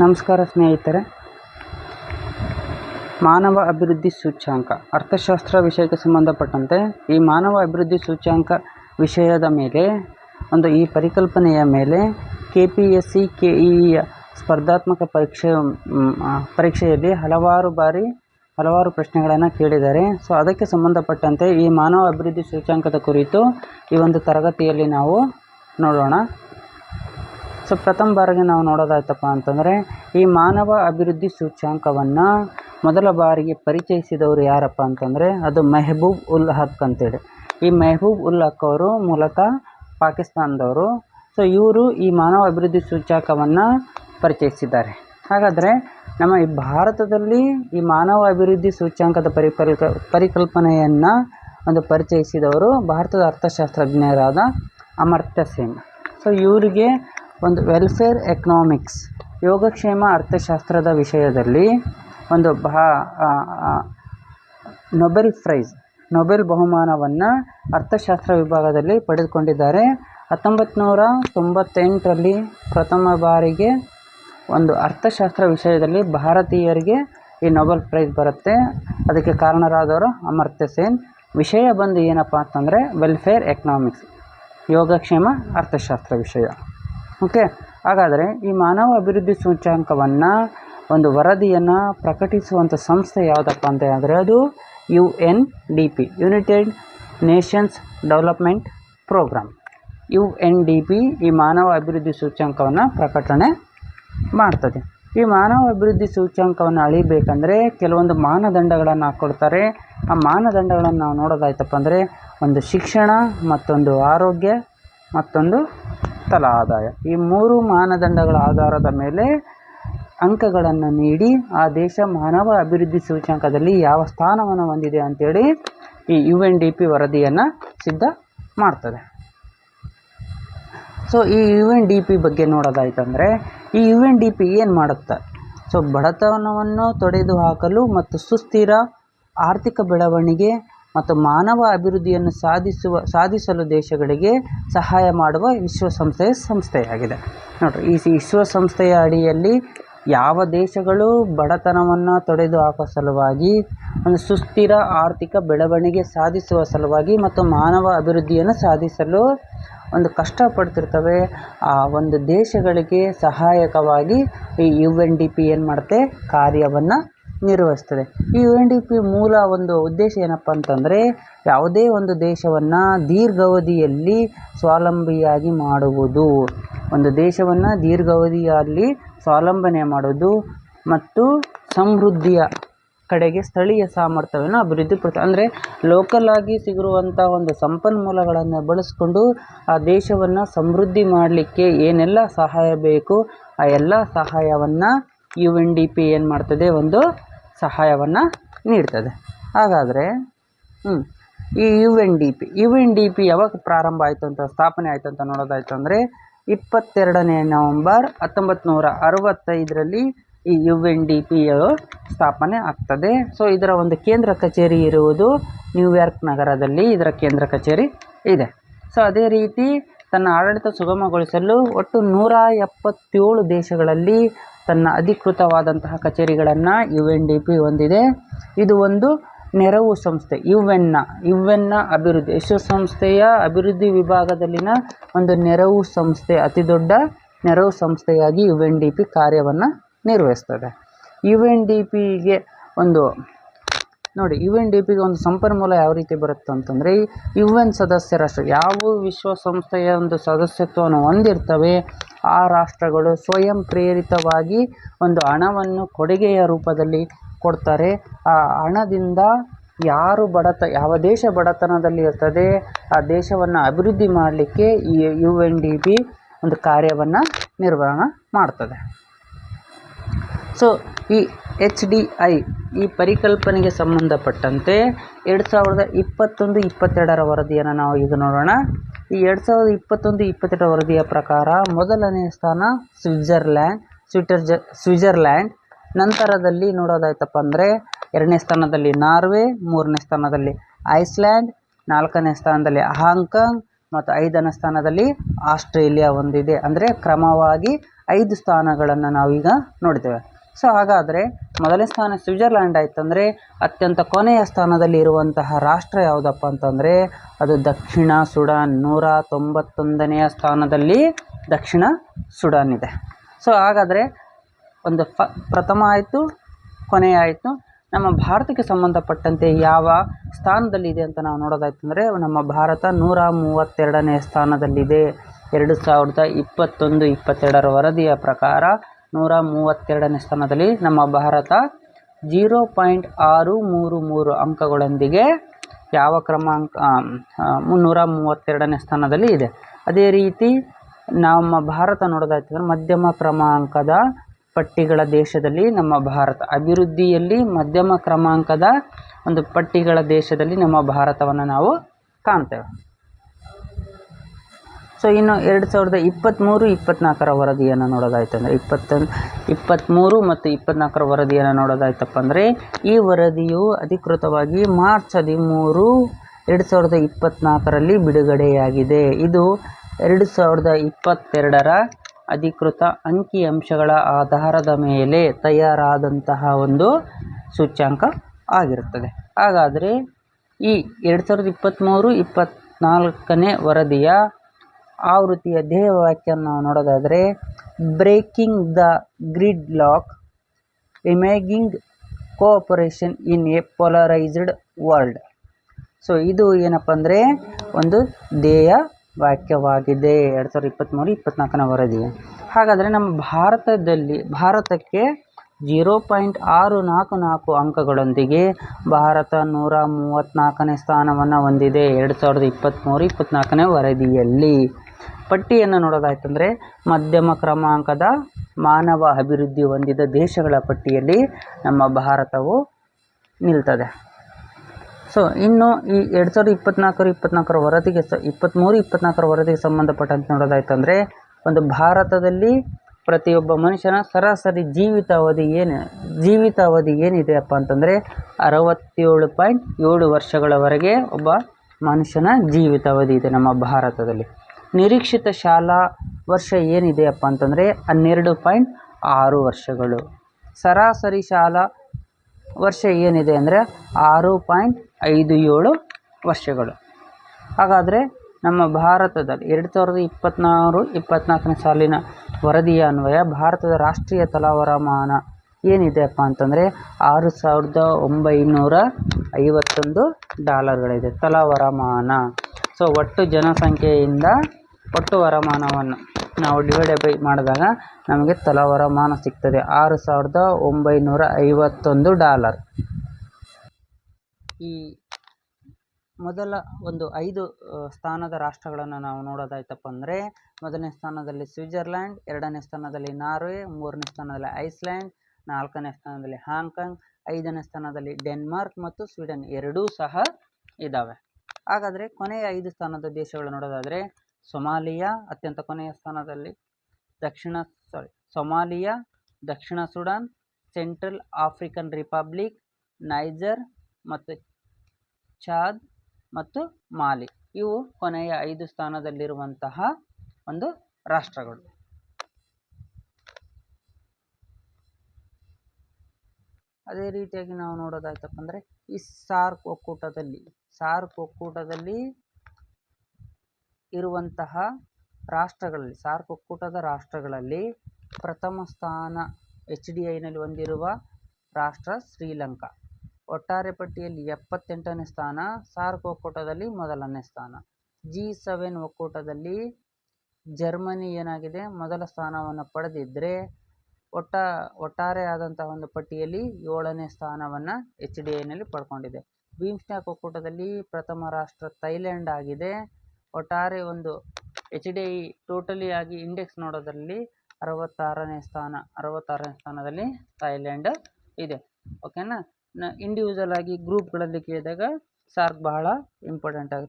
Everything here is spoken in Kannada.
ನಮಸ್ಕಾರ ಸ್ನೇಹಿತರೆ. ಮಾನವ ಅಭಿವೃದ್ಧಿ ಸೂಚ್ಯಾಂಕ. ಅರ್ಥಶಾಸ್ತ್ರ ವಿಷಯಕ್ಕೆ ಸಂಬಂಧಪಟ್ಟಂತೆ ಈ ಮಾನವ ಅಭಿವೃದ್ಧಿ ಸೂಚ್ಯಾಂಕ ವಿಷಯದ ಮೇಲೆ, ಒಂದು ಈ ಪರಿಕಲ್ಪನೆಯ ಮೇಲೆ K P S C K ಇಯ ಸ್ಪರ್ಧಾತ್ಮಕ ಪರೀಕ್ಷೆ ಪರೀಕ್ಷೆಯಲ್ಲಿ ಹಲವಾರು ಬಾರಿ ಹಲವಾರು ಪ್ರಶ್ನೆಗಳನ್ನು ಕೇಳಿದ್ದಾರೆ. ಸೊ, ಅದಕ್ಕೆ ಸಂಬಂಧಪಟ್ಟಂತೆ ಈ ಮಾನವ ಅಭಿವೃದ್ಧಿ ಸೂಚ್ಯಾಂಕದ ಕುರಿತು ಈ ಒಂದು ತರಗತಿಯಲ್ಲಿ ನಾವು ನೋಡೋಣ. ಸೊ ಪ್ರಥಮ ಬಾರಿಗೆ ನಾವು ನೋಡೋದಾಯ್ತಪ್ಪ ಅಂತಂದರೆ, ಈ ಮಾನವ ಅಭಿವೃದ್ಧಿ ಸೂಚ್ಯಂಕವನ್ನು ಮೊದಲ ಬಾರಿಗೆ ಪರಿಚಯಿಸಿದವರು ಯಾರಪ್ಪ ಅಂತಂದರೆ, ಅದು ಮೆಹಬೂಬ್ ಉಲ್ ಹಕ್ ಅಂತೇಳಿ. ಈ ಮೆಹಬೂಬ್ ಉಲ್ ಹಕ್ ಅವರು ಮೂಲತಃ ಪಾಕಿಸ್ತಾನದವರು. ಸೊ ಇವರು ಈ ಮಾನವ ಅಭಿವೃದ್ಧಿ ಸೂಚ್ಯಂಕವನ್ನು ಪರಿಚಯಿಸಿದ್ದಾರೆ. ಹಾಗಾದರೆ ನಮ್ಮ ಈ ಭಾರತದಲ್ಲಿ ಈ ಮಾನವ ಅಭಿವೃದ್ಧಿ ಸೂಚ್ಯಾಂಕದ ಪರಿಕಲ್ಕ ಪರಿಕಲ್ಪನೆಯನ್ನು ಒಂದು ಪರಿಚಯಿಸಿದವರು ಭಾರತದ ಅರ್ಥಶಾಸ್ತ್ರಜ್ಞರಾದ ಅಮರ್ತ್ಯ ಸೇನ್. ಸೊ ಇವರಿಗೆ ಒಂದು ವೆಲ್ಫೇರ್ ಎಕನಾಮಿಕ್ಸ್, ಯೋಗಕ್ಷೇಮ ಅರ್ಥಶಾಸ್ತ್ರದ ವಿಷಯದಲ್ಲಿ ಒಂದು ಬಹಾ ನೊಬೆಲ್ ಪ್ರೈಸ್, ನೊಬೆಲ್ ಬಹುಮಾನವನ್ನು ಅರ್ಥಶಾಸ್ತ್ರ ವಿಭಾಗದಲ್ಲಿ ಪಡೆದುಕೊಂಡಿದ್ದಾರೆ. ಹತ್ತೊಂಬತ್ತು ನೂರ ತೊಂಬತ್ತೆಂಟರಲ್ಲಿ ಪ್ರಥಮ ಬಾರಿಗೆ ಒಂದು ಅರ್ಥಶಾಸ್ತ್ರ ವಿಷಯದಲ್ಲಿ ಭಾರತೀಯರಿಗೆ ಈ ನೊಬೆಲ್ ಪ್ರೈಸ್ ಬರುತ್ತೆ. ಅದಕ್ಕೆ ಕಾರಣರಾದವರು ಅಮರ್ತ್ಯ ಸೇನ್. ವಿಷಯ ಬಂದು ಏನಪ್ಪ ಅಂತಂದರೆ ವೆಲ್ಫೇರ್ ಎಕನಾಮಿಕ್ಸ್, ಯೋಗಕ್ಷೇಮ ಅರ್ಥಶಾಸ್ತ್ರ ವಿಷಯ. ಓಕೆ? ಹಾಗಾದರೆ ಈ ಮಾನವ ಅಭಿವೃದ್ಧಿ ಸೂಚ್ಯಾಂಕವನ್ನು ಒಂದು ವರದಿಯನ್ನು ಪ್ರಕಟಿಸುವಂಥ ಸಂಸ್ಥೆ ಯಾವುದಪ್ಪ ಅಂತ ಹೇಳಿದ್ರೆ ಅದು U N D P United Nations Development Programme U N D P ಈ ಮಾನವ ಅಭಿವೃದ್ಧಿ ಸೂಚ್ಯಂಕವನ್ನು ಪ್ರಕಟಣೆ ಮಾಡ್ತದೆ. ಈ ಮಾನವ ಅಭಿವೃದ್ಧಿ ಸೂಚ್ಯಂಕವನ್ನು ಅಳಿಬೇಕಂದ್ರೆ ಕೆಲವೊಂದು ಮಾನದಂಡಗಳನ್ನು ಹಾಕ್ಕೊಡ್ತಾರೆ ಆ ಮಾನದಂಡಗಳನ್ನು ನಾವು ನೋಡೋದಾಯ್ತಪ್ಪ ಅಂದರೆ ಒಂದು ಶಿಕ್ಷಣ ಮತ್ತೊಂದು ಆರೋಗ್ಯ ಮತ್ತೊಂದು ತಲಾ ಆದಾಯ ಈ ಮೂರು ಮಾನದಂಡಗಳ ಆಧಾರದ ಮೇಲೆ ಅಂಕಗಳನ್ನು ನೀಡಿ ಆ ದೇಶ ಮಾನವ ಅಭಿವೃದ್ಧಿ ಸೂಚ್ಯಂಕದಲ್ಲಿ ಯಾವ ಸ್ಥಾನವನ್ನು ಹೊಂದಿದೆ ಅಂತೇಳಿ ಈ ಯು ಎನ್ ಡಿ ಪಿ ವರದಿಯನ್ನು ಸಿದ್ಧ ಮಾಡ್ತದೆ. ಸೊ ಈ ಯು ಎನ್ ಡಿ ಪಿ ಬಗ್ಗೆ ನೋಡೋದಾಯ್ತಂದರೆ, ಈ ಯು ಎನ್ ಡಿ ಪಿ ಏನು ಮಾಡುತ್ತೆ? ಸೊ ಬಡತನವನ್ನು ತೊಡೆದು ಹಾಕಲು ಮತ್ತು ಸುಸ್ಥಿರ ಆರ್ಥಿಕ ಬೆಳವಣಿಗೆ ಮತ್ತು ಮಾನವ ಅಭಿವೃದ್ಧಿಯನ್ನು ಸಾಧಿಸುವ, ಸಾಧಿಸಲು ದೇಶಗಳಿಗೆ ಸಹಾಯ ಮಾಡುವ ವಿಶ್ವಸಂಸ್ಥೆಯ ಸಂಸ್ಥೆಯಾಗಿದೆ. ನೋಡಿರಿ, ಈ ವಿಶ್ವಸಂಸ್ಥೆಯ ಅಡಿಯಲ್ಲಿ ಯಾವ ದೇಶಗಳು ಬಡತನವನ್ನು ತೊಡೆದು ಹಾಕುವ ಸಲುವಾಗಿ, ಒಂದು ಸುಸ್ಥಿರ ಆರ್ಥಿಕ ಬೆಳವಣಿಗೆ ಸಾಧಿಸುವ ಸಲುವಾಗಿ ಮತ್ತು ಮಾನವ ಅಭಿವೃದ್ಧಿಯನ್ನು ಸಾಧಿಸಲು ಒಂದು ಕಷ್ಟಪಡ್ತಿರ್ತವೆ, ಆ ಒಂದು ದೇಶಗಳಿಗೆ ಸಹಾಯಕವಾಗಿ ಈ ಯು ಎನ್ ಡಿ ಪಿ ಏನು ಮಾಡುತ್ತೆ ಕಾರ್ಯವನ್ನು ನಿರ್ವಹಿಸ್ತದೆ. ಈ ಯು ಎನ್ ಡಿ ಪಿ ಮೂಲ ಒಂದು ಉದ್ದೇಶ ಏನಪ್ಪ ಅಂತಂದರೆ, ಯಾವುದೇ ಒಂದು ದೇಶವನ್ನು ದೀರ್ಘಾವಧಿಯಲ್ಲಿ ಸ್ವಾವಲಂಬಿಯಾಗಿ ಮಾಡುವುದು. ಒಂದು ದೇಶವನ್ನು ದೀರ್ಘಾವಧಿಯಲ್ಲಿ ಸ್ವಾವಲಂಬನೆ ಮಾಡೋದು ಮತ್ತು ಸಮೃದ್ಧಿಯ ಕಡೆಗೆ ಸ್ಥಳೀಯ ಸಾಮರ್ಥ್ಯವನ್ನು ಅಭಿವೃದ್ಧಿಪಡಿಸ ಅಂದರೆ ಲೋಕಲ್ ಆಗಿ ಸಿಗಿರುವಂಥ ಒಂದು ಸಂಪನ್ಮೂಲಗಳನ್ನು ಬಳಸಿಕೊಂಡು ಆ ದೇಶವನ್ನು ಸಮೃದ್ಧಿ ಮಾಡಲಿಕ್ಕೆ ಏನೆಲ್ಲ ಸಹಾಯ ಬೇಕು, ಆ ಎಲ್ಲ ಸಹಾಯವನ್ನು ಯು ಎನ್ ಡಿ ಪಿ ಏನು ಮಾಡ್ತದೆ, ಒಂದು ಸಹಾಯವನ್ನು ನೀಡ್ತದೆ. ಹಾಗಾದರೆ ಈ U N D P U N D P ಯಾವಾಗ ಪ್ರಾರಂಭ ಆಯಿತು ಅಂತ, ಸ್ಥಾಪನೆ ಆಯಿತು ಅಂತ ನೋಡೋದಾಯಿತು ಅಂದರೆ, ಇಪ್ಪತ್ತೆರಡನೇ ನವಂಬರ್ ಹತ್ತೊಂಬತ್ತು ನೂರ ಅರವತ್ತೈದರಲ್ಲಿ ಈ ಯು ಎನ್ ಡಿ ಪಿಯು ಸ್ಥಾಪನೆ ಆಗ್ತದೆ. ಸೊ ಇದರ ಒಂದು ಕೇಂದ್ರ ಕಚೇರಿ ಇರುವುದು ನ್ಯೂಯಾರ್ಕ್ ನಗರದಲ್ಲಿ ಇದರ ಕೇಂದ್ರ ಕಚೇರಿ ಇದೆ. ಸೊ ಅದೇ ರೀತಿ ತನ್ನ ಆಡಳಿತ ಸುಗಮಗೊಳಿಸಲು ಒಟ್ಟು ನೂರ ಎಪ್ಪತ್ತೇಳು ದೇಶಗಳಲ್ಲಿ ತನ್ನ ಅಧಿಕೃತವಾದಂತಹ ಕಚೇರಿಗಳನ್ನು ಯು ಎನ್ ಡಿ ಪಿ ಹೊಂದಿದೆ. ಇದು ಒಂದು ನೆರವು ಸಂಸ್ಥೆ ಯು ಎನ್ನ ಯು ಎನ್ನ ಅಭಿವೃದ್ಧಿ ವಿಶ್ವಸಂಸ್ಥೆಯ ಅಭಿವೃದ್ಧಿ ವಿಭಾಗದಲ್ಲಿನ ಒಂದು ನೆರವು ಸಂಸ್ಥೆ, ಅತಿ ದೊಡ್ಡ ನೆರವು ಸಂಸ್ಥೆಯಾಗಿ ಯು ಎನ್ ಡಿ ಪಿ ಕಾರ್ಯವನ್ನು ನಿರ್ವಹಿಸ್ತದೆ. ಯು ಎನ್ ಡಿ ಪಿಗೆ ಒಂದು, ನೋಡಿ ಯು ಎನ್ ಡಿ ಪಿಗೆ ಒಂದು ಸಂಪನ್ಮೂಲ ಯಾವ ರೀತಿ ಬರುತ್ತೆ ಅಂತಂದರೆ ಯು ಎನ್ ಸದಸ್ಯ ರಾಷ್ಟ್ರ ಯಾವ ವಿಶ್ವಸಂಸ್ಥೆಯ ಒಂದು ಸದಸ್ಯತ್ವವನ್ನು ಹೊಂದಿರ್ತವೆ ಆ ರಾಷ್ಟ್ರಗಳು ಸ್ವಯಂ ಪ್ರೇರಿತವಾಗಿ ಒಂದು ಹಣವನ್ನು ಕೊಡುಗೆಯ ರೂಪದಲ್ಲಿ ಕೊಡ್ತಾರೆ. ಆ ಹಣದಿಂದ ಯಾರು ಬಡತ, ಯಾವ ದೇಶ ಬಡತನದಲ್ಲಿ ಇರ್ತದೆ, ಆ ದೇಶವನ್ನು ಅಭಿವೃದ್ಧಿ ಮಾಡಲಿಕ್ಕೆ ಈ ಯು ಎನ್ ಡಿ ಬಿ ಒಂದು ಕಾರ್ಯವನ್ನು ನಿರ್ವಹಣೆ ಮಾಡ್ತದೆ. ಸೊ, ಈ ಎಚ್ ಡಿ ಐ ಈ ಪರಿಕಲ್ಪನೆಗೆ ಸಂಬಂಧಪಟ್ಟಂತೆ ಎರಡು ಸಾವಿರದ ಇಪ್ಪತ್ತೊಂದು, ಇಪ್ಪತ್ತೆರಡರ ವರದಿಯನ್ನು ನಾವು ಈಗ ನೋಡೋಣ. ಈ ಎರಡು ಸಾವಿರದ ಇಪ್ಪತ್ತೊಂದು ಇಪ್ಪತ್ತೆರಡು ವರದಿಯ ಪ್ರಕಾರ ಮೊದಲನೇ ಸ್ಥಾನ ಸ್ವಿಟ್ಜರ್ಲ್ಯಾಂಡ್ ಸ್ವಿಟರ್ಜ ಸ್ವಿಜರ್ಲ್ಯಾಂಡ್ ನಂತರದಲ್ಲಿ ನೋಡೋದಾಯ್ತಪ್ಪ ಅಂದರೆ ಎರಡನೇ ಸ್ಥಾನದಲ್ಲಿ ನಾರ್ವೆ, ಮೂರನೇ ಸ್ಥಾನದಲ್ಲಿ ಐಸ್ಲ್ಯಾಂಡ್, ನಾಲ್ಕನೇ ಸ್ಥಾನದಲ್ಲಿ ಹಾಂಗ್ಕಾಂಗ್ ಮತ್ತು ಐದನೇ ಸ್ಥಾನದಲ್ಲಿ ಆಸ್ಟ್ರೇಲಿಯಾ ಒಂದಿದೆ. ಅಂದರೆ ಕ್ರಮವಾಗಿ ಐದು ಸ್ಥಾನಗಳನ್ನು ನಾವೀಗ ನೋಡ್ತೇವೆ ಸೊ ಹಾಗಾದರೆ ಮೊದಲನೇ ಸ್ಥಾನ ಸ್ವಿಟ್ಜರ್ಲ್ಯಾಂಡ್ ಆಯ್ತಂದರೆ ಅತ್ಯಂತ ಕೊನೆಯ ಸ್ಥಾನದಲ್ಲಿ ಇರುವಂತಹ ರಾಷ್ಟ್ರ ಯಾವುದಪ್ಪ ಅಂತಂದರೆ ಅದು ದಕ್ಷಿಣ ಸುಡಾನ್, ನೂರ ತೊಂಬತ್ತೊಂದನೆಯ ಸ್ಥಾನದಲ್ಲಿ ದಕ್ಷಿಣ ಸುಡಾನ್ ಇದೆ. ಸೊ ಹಾಗಾದರೆ ಒಂದು ಫ, ಪ್ರಥಮ ಆಯಿತು ಕೊನೆಯ ಆಯಿತು. ನಮ್ಮ ಭಾರತಕ್ಕೆ ಸಂಬಂಧಪಟ್ಟಂತೆ ಯಾವ ಸ್ಥಾನದಲ್ಲಿದೆ ಅಂತ ನಾವು ನೋಡೋದಾಯ್ತಂದರೆ ನಮ್ಮ ಭಾರತ ನೂರ ಮೂವತ್ತೆರಡನೇ ಸ್ಥಾನದಲ್ಲಿದೆ. ಎರಡು ಸಾವಿರದ ಇಪ್ಪತ್ತೊಂದು, ಇಪ್ಪತ್ತೆರಡರ ವರದಿಯ ಪ್ರಕಾರ ನೂರ ಮೂವತ್ತೆರಡನೇ ಸ್ಥಾನದಲ್ಲಿ ನಮ್ಮ ಭಾರತ ಜೀರೋ ಪಾಯಿಂಟ್ ಆರು ಮೂರು ಮೂರು ಅಂಕಗಳೊಂದಿಗೆ ಯಾವ ಕ್ರಮಾಂಕ ಮುನ್ನೂರ ಮೂವತ್ತೆರಡನೇ ಸ್ಥಾನದಲ್ಲಿ ಇದೆ. ಅದೇ ರೀತಿ ನಮ್ಮ ಭಾರತ ನೋಡೋದಾಯ್ತಂದ್ರೆ ಮಧ್ಯಮ ಕ್ರಮಾಂಕದ ಪಟ್ಟಿಗಳ ದೇಶದಲ್ಲಿ ನಮ್ಮ ಭಾರತ. ಅಭಿವೃದ್ಧಿಯಲ್ಲಿ ಮಧ್ಯಮ ಕ್ರಮಾಂಕದ ಒಂದು ಪಟ್ಟಿಗಳ ದೇಶದಲ್ಲಿ ನಮ್ಮ ಭಾರತವನ್ನು ನಾವು ಕಾಣ್ತೇವೆ. ಸೊ ಇನ್ನು ಎರಡು ಸಾವಿರದ ಇಪ್ಪತ್ತ್ಮೂರು ಇಪ್ಪತ್ತ್ನಾಲ್ಕರ ವರದಿಯನ್ನು ನೋಡೋದಾಯ್ತಂದರೆ ಇಪ್ಪತ್ತೊಂದು ಇಪ್ಪತ್ತ್ಮೂರು ಮತ್ತು ಇಪ್ಪತ್ತ್ನಾಲ್ಕರ ವರದಿಯನ್ನು ನೋಡೋದಾಯ್ತಪ್ಪ ಅಂದರೆ ಈ ವರದಿಯು ಅಧಿಕೃತವಾಗಿ ಮಾರ್ಚ್ ಹದಿಮೂರು, ಎರಡು ಸಾವಿರದ ಇಪ್ಪತ್ತ್ನಾಲ್ಕರಲ್ಲಿ ಬಿಡುಗಡೆಯಾಗಿದೆ. ಇದು ಎರಡು ಸಾವಿರದ ಇಪ್ಪತ್ತೆರಡರ ಅಧಿಕೃತ ಅಂಕಿಅಂಶಗಳ ಆಧಾರದ ಮೇಲೆ ತಯಾರಾದಂತಹ ಒಂದು ಸೂಚ್ಯಾಂಕ ಆಗಿರುತ್ತದೆ. ಹಾಗಾದರೆ ಈ ಎರಡು ಸಾವಿರದ ಇಪ್ಪತ್ತ್ಮೂರು ಇಪ್ಪತ್ತ್ನಾಲ್ಕನೇ ವರದಿಯ ಆವೃತ್ತಿಯ ಧ್ಯೇಯವಾಕ್ಯವನ್ನು ನಾವು ನೋಡೋದಾದರೆ breaking the gridlock imagining cooperation in a polarised world so ಇದು ಏನಪ್ಪ ಅಂದರೆ, ಒಂದು ಧ್ಯೇಯ ವಾಕ್ಯವಾಗಿದೆ. ಎರಡು ಸಾವಿರದ ಇಪ್ಪತ್ತ್ಮೂರು ಇಪ್ಪತ್ತ್ನಾಲ್ಕನೇ ವರದಿ. ಹಾಗಾದರೆ ನಮ್ಮ ಭಾರತದಲ್ಲಿ, ಭಾರತಕ್ಕೆ ಜೀರೋ ಪಾಯಿಂಟ್ ಆರು ನಾಲ್ಕು ನಾಲ್ಕು ಅಂಕಗಳೊಂದಿಗೆ ಭಾರತ ನೂರ ಮೂವತ್ತ್ನಾಲ್ಕನೇ ಸ್ಥಾನವನ್ನು ಹೊಂದಿದೆ. ಎರಡು ಸಾವಿರದ ಇಪ್ಪತ್ತ್ಮೂರು ಇಪ್ಪತ್ತ್ನಾಲ್ಕನೇ ವರದಿಯಲ್ಲಿ. ಪಟ್ಟಿಯನ್ನು ನೋಡೋದಾಯ್ತಂದರೆ ಮಧ್ಯಮ ಕ್ರಮಾಂಕದ ಮಾನವ ಅಭಿವೃದ್ಧಿ ಹೊಂದಿದ ದೇಶಗಳ ಪಟ್ಟಿಯಲ್ಲಿ ನಮ್ಮ ಭಾರತವು ನಿಲ್ತದೆ. ಸೊ ಇನ್ನು ಈ ಎರಡು ಸಾವಿರದ ಇಪ್ಪತ್ತ್ನಾಲ್ಕರ ಇಪ್ಪತ್ತ್ನಾಲ್ಕರ ವರದಿಗೆ ಸ ಇಪ್ಪತ್ತ್ಮೂರು ಇಪ್ಪತ್ತ್ನಾಲ್ಕರ ವರದಿಗೆ ಸಂಬಂಧಪಟ್ಟಂತೆ ನೋಡೋದಾಯ್ತಂದರೆ ಒಂದು ಭಾರತದಲ್ಲಿ ಪ್ರತಿಯೊಬ್ಬ ಮನುಷ್ಯನ ಸರಾಸರಿ ಜೀವಿತಾವಧಿ ಏನು, ಜೀವಿತಾವಧಿ ಏನಿದೆಯಪ್ಪ ಅಂತಂದರೆ ಅರವತ್ತೇಳು ಪಾಯಿಂಟ್ ಏಳು ವರ್ಷಗಳವರೆಗೆ ಒಬ್ಬ ಮನುಷ್ಯನ ಜೀವಿತಾವಧಿ ಇದೆ ನಮ್ಮ ಭಾರತದಲ್ಲಿ. ನಿರೀಕ್ಷಿತ ಶಾಲಾ ವರ್ಷ ಏನಿದೆಯಪ್ಪ ಅಂತಂದರೆ ಹನ್ನೆರಡು ಪಾಯಿಂಟ್ ಆರು ವರ್ಷಗಳು. ಸರಾಸರಿ ಶಾಲಾ ವರ್ಷ ಏನಿದೆ ಅಂದರೆ ಆರು ಪಾಯಿಂಟ್ ಐದು ಏಳು ವರ್ಷಗಳು. ಹಾಗಾದರೆ ನಮ್ಮ ಭಾರತದಲ್ಲಿ ಎರಡು ಸಾವಿರದ ಇಪ್ಪತ್ತ್ನಾರು ಇಪ್ಪತ್ತ್ನಾಲ್ಕನೇ ಸಾಲಿನ ವರದಿಯ ಅನ್ವಯ ಭಾರತದ ರಾಷ್ಟ್ರೀಯ ತಲಾವರಮಾನ ಏನಿದೆಯಪ್ಪ ಅಂತಂದರೆ ಆರು ಸಾವಿರದ ಒಂಬೈನೂರ ಐವತ್ತೊಂದು ಡಾಲರ್ಗಳಿದೆ ತಲಾವರಮಾನ. ಸೊ ಒಟ್ಟು ಜನಸಂಖ್ಯೆಯಿಂದ ಒಟ್ಟು ವರಮಾನವನ್ನು ನಾವು ಡಿವೈಡೆಡ್ ಬೈ ಮಾಡಿದಾಗ ನಮಗೆ ತಲಾ ವರಮಾನ ಸಿಗ್ತದೆ. ಆರು ಸಾವಿರದ ಒಂಬೈನೂರ ಐವತ್ತೊಂದು ಡಾಲರ್. ಈ ಮೊದಲ ಒಂದು ಐದು ಸ್ಥಾನದ ರಾಷ್ಟ್ರಗಳನ್ನು ನಾವು ನೋಡೋದಾಯ್ತಪ್ಪ ಅಂದರೆ, ಮೊದಲನೇ ಸ್ಥಾನದಲ್ಲಿ ಸ್ವಿಟ್ಜರ್ಲ್ಯಾಂಡ್, ಎರಡನೇ ಸ್ಥಾನದಲ್ಲಿ ನಾರ್ವೆ, ಮೂರನೇ ಸ್ಥಾನದಲ್ಲಿ ಐಸ್ಲ್ಯಾಂಡ್, ನಾಲ್ಕನೇ ಸ್ಥಾನದಲ್ಲಿ ಹಾಂಗ್ಕಾಂಗ್, ಐದನೇ ಸ್ಥಾನದಲ್ಲಿ ಡೆನ್ಮಾರ್ಕ್ ಮತ್ತು ಸ್ವೀಡನ್ ಎರಡೂ ಸಹ ಇದ್ದಾವೆ ಹಾಗಾದರೆ ಕೊನೆಯ ಐದು ಸ್ಥಾನದ ದೇಶಗಳು ನೋಡೋದಾದರೆ ಸೊಮಾಲಿಯಾ ಅತ್ಯಂತ ಕೊನೆಯ ಸ್ಥಾನದಲ್ಲಿ ದಕ್ಷಿಣ ಸಾರಿ ಸೊಮಾಲಿಯಾ, ದಕ್ಷಿಣ Sudan, Central African Republic, Niger ಮತ್ತು ಚಾದ್ ಮತ್ತು ಮಾಲಿ. ಇವು ಕೊನೆಯ ಐದು ಸ್ಥಾನದಲ್ಲಿರುವಂತಹ ಒಂದು ರಾಷ್ಟ್ರಗಳು. ಅದೇ ರೀತಿಯಾಗಿ ನಾವು ನೋಡೋದಾಯ್ತಪ್ಪ ಅಂದರೆ ಈ ಸಾರ್ಕ್ ಒಕ್ಕೂಟದಲ್ಲಿ ಸಾರ್ಕ್ ಒಕ್ಕೂಟದಲ್ಲಿ ಇರುವಂತಹ ರಾಷ್ಟ್ರಗಳಲ್ಲಿ ಸಾರ್ಕ್ ಒಕ್ಕೂಟದ ರಾಷ್ಟ್ರಗಳಲ್ಲಿ ಪ್ರಥಮ ಸ್ಥಾನ ಎಚ್ ಡಿ ಐನಲ್ಲಿ ಹೊಂದಿರುವ ರಾಷ್ಟ್ರ ಶ್ರೀಲಂಕಾ. ಒಟ್ಟಾರೆ ಪಟ್ಟಿಯಲ್ಲಿ ಎಪ್ಪತ್ತೆಂಟನೇ ಸ್ಥಾನ ಸಾರ್ಕ್ ಒಕ್ಕೂಟದಲ್ಲಿ ಮೊದಲನೇ ಸ್ಥಾನ. ಜಿ ಸೆವೆನ್ ಒಕ್ಕೂಟದಲ್ಲಿ ಜರ್ಮನಿ ಏನಾಗಿದೆ? ಮೊದಲ ಸ್ಥಾನವನ್ನು ಪಡೆದಿದ್ದರೆ ಒಟ್ಟ, ಒಟ್ಟಾರೆ ಆದಂತಹ ಒಂದು ಪಟ್ಟಿಯಲ್ಲಿ ಏಳನೇ ಸ್ಥಾನವನ್ನು ಎಚ್ ಡಿ ಐನಲ್ಲಿ ಪಡ್ಕೊಂಡಿದೆ. ಬೀಮ್ಸ್ಟ್ಯಾಕ್ ಒಕ್ಕೂಟದಲ್ಲಿ ಪ್ರಥಮ ರಾಷ್ಟ್ರ ಥೈಲ್ಯಾಂಡ್ ಆಗಿದೆ. ಒಟ್ಟಾರೆ ಒಂದು ಎಚ್ ಡಿ ಐ ಟೋಟಲಿ ಆಗಿ ಇಂಡೆಕ್ಸ್ ನೋಡೋದರಲ್ಲಿ ಅರವತ್ತಾರನೇ ಸ್ಥಾನ, ಅರವತ್ತಾರನೇ ಸ್ಥಾನದಲ್ಲಿ ಥೈಲ್ಯಾಂಡ್ ಇದೆ. ಓಕೆನಾ ಇಂಡಿವಿಜುವಲ್ ಆಗಿ ಗ್ರೂಪ್ಗಳಲ್ಲಿ ಕೇಳಿದಾಗ ಸಾರ್ಕ್ ಬಹಳ ಇಂಪಾರ್ಟೆಂಟ್ ಆಗುತ್ತೆ.